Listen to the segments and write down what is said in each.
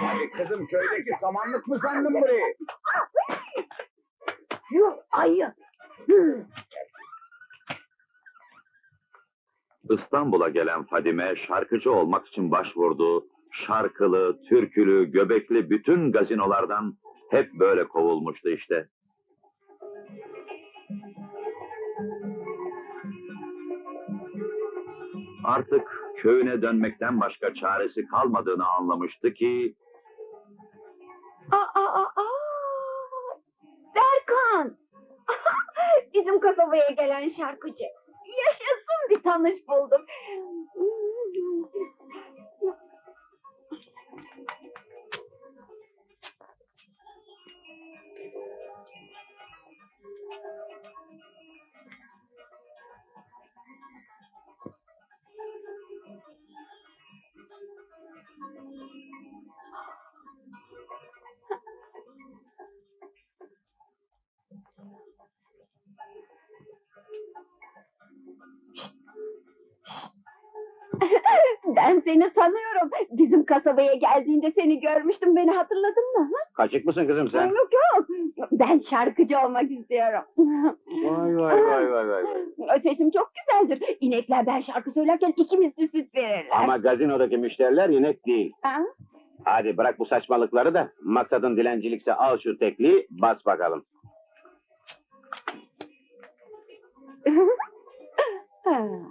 Hadi kızım köydeki samanlık mı sandın burayı? Yuh ayı. Hı. İstanbul'a gelen Fadime şarkıcı olmak için başvurdu. Şarkılı, türkülü, göbekli bütün gazinolardan hep böyle kovulmuştu işte. Artık köyüne dönmekten başka çaresi kalmadığını anlamıştı ki Aa, aa, aa. Berkan. Bizim kasabaya gelen şarkıcı. Yaşasın bir tanış buldum. Ben seni tanıyorum. Bizim kasabaya geldiğinde seni görmüştüm. Beni hatırladın mı? Kaçık mısın kızım sen? Yok yok. Ben şarkıcı olmak istiyorum. Vay vay vay vay vay. vay. Sesim çok güzeldir. İnekler ben şarkı söylerken ikimiz de süt verirler. Ama gazinodaki müşteriler inek değil. Ha? Hadi bırak bu saçmalıkları da maksadın dilencilikse al şu tekliği bas bakalım.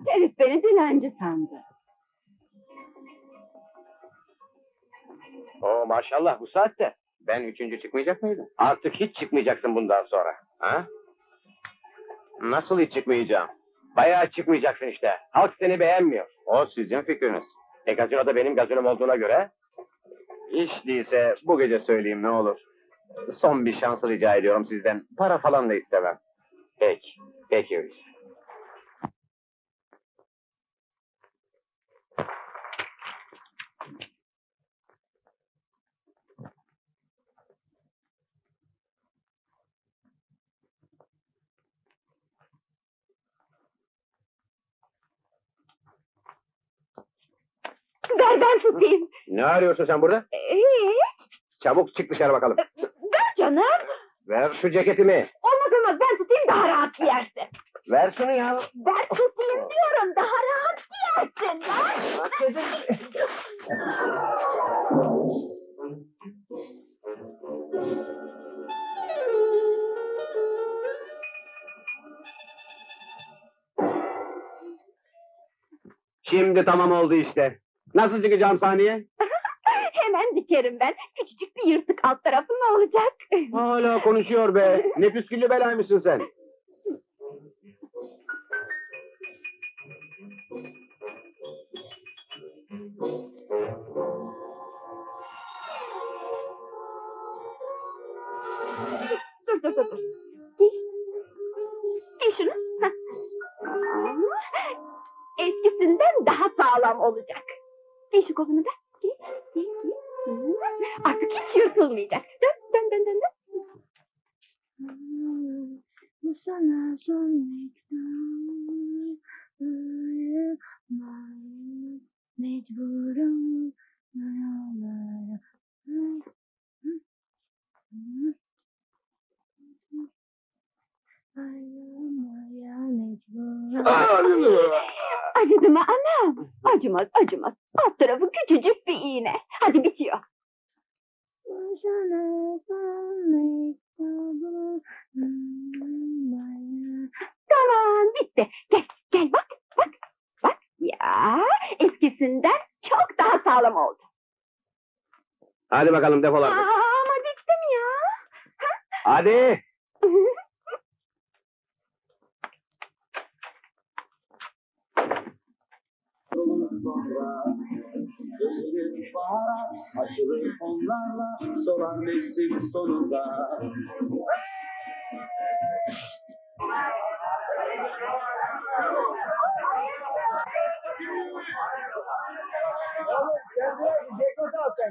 Herif beni dilenci sandı. Oo maşallah bu saatte. Ben üçüncü çıkmayacak mıydım? Artık hiç çıkmayacaksın bundan sonra. Ha? Nasıl hiç çıkmayacağım? Bayağı çıkmayacaksın işte. Halk seni beğenmiyor. O sizin fikriniz. E gazinoda benim gazinom olduğuna göre... Hiç değilse bu gece söyleyeyim ne olur. Son bir şans rica ediyorum sizden. Para falan da istemem. Peki. Peki öyleyse. Ver ben tutayım. Ne arıyorsun sen burada? Hiç. Çabuk çık dışarı bakalım. Ver canım. Ver şu ceketimi. Olmaz olmaz ben tutayım daha rahat giyersin. Ver şunu ya. Ver tutayım diyorum daha rahat giyersin. Ver. Şimdi tamam oldu işte. Nasıl çıkacağım sahneye? Hemen dikerim ben. Küçücük bir yırtık alt tarafı ne olacak? Hala konuşuyor be. Ne püsküllü belaymışsın sen. dur dur dur. dur. Giy. Giy şunu. Hah. Aa, Eskisinden daha sağlam olacak. Giy şu kolunu da. Giy. Artık hiç yırtılmayacak. Dön, dön, dön, dön. dön. Bu sana son. Uyumayı Mecburum. Ayrılmaya Acımaz acımaz. Alt tarafı küçücük bir iğne. Hadi bitiyor. Tamam bitti. Gel gel bak bak bak. Ya eskisinden çok daha sağlam oldu. Hadi bakalım defol Aa, artık. ama diktim ya. Hadi. তোমরা জমিনের পাহারা আসবে কমলালা solar machine সোলগা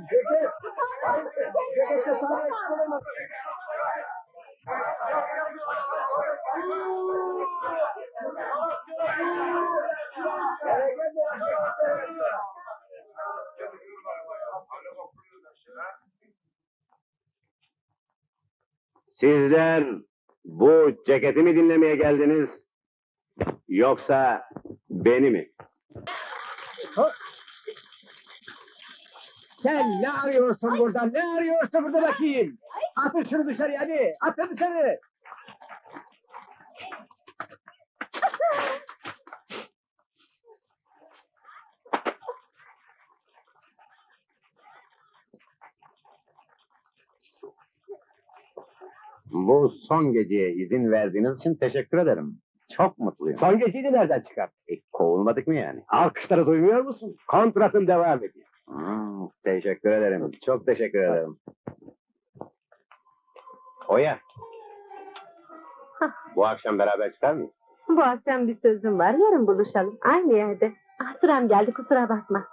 দেখে দেখে সামনে Sizden bu ceketi mi dinlemeye geldiniz? Yoksa beni mi? Sen ne arıyorsun burada? Ne arıyorsun burada bakayım? Atın şunu dışarı hadi. Atın dışarı. Bu son geceye izin verdiğiniz için teşekkür ederim. Çok mutluyum. Son geceyi de nereden çıkart? E, kovulmadık mı yani? Alkışları duymuyor musun? Kontratın devam ediyor. Hmm, teşekkür ederim. Çok teşekkür ederim. Oya. Bu akşam beraber çıkar mıyız? Bu akşam bir sözüm var. Yarın buluşalım. Aynı yerde. Ah sıram geldi kusura bakma.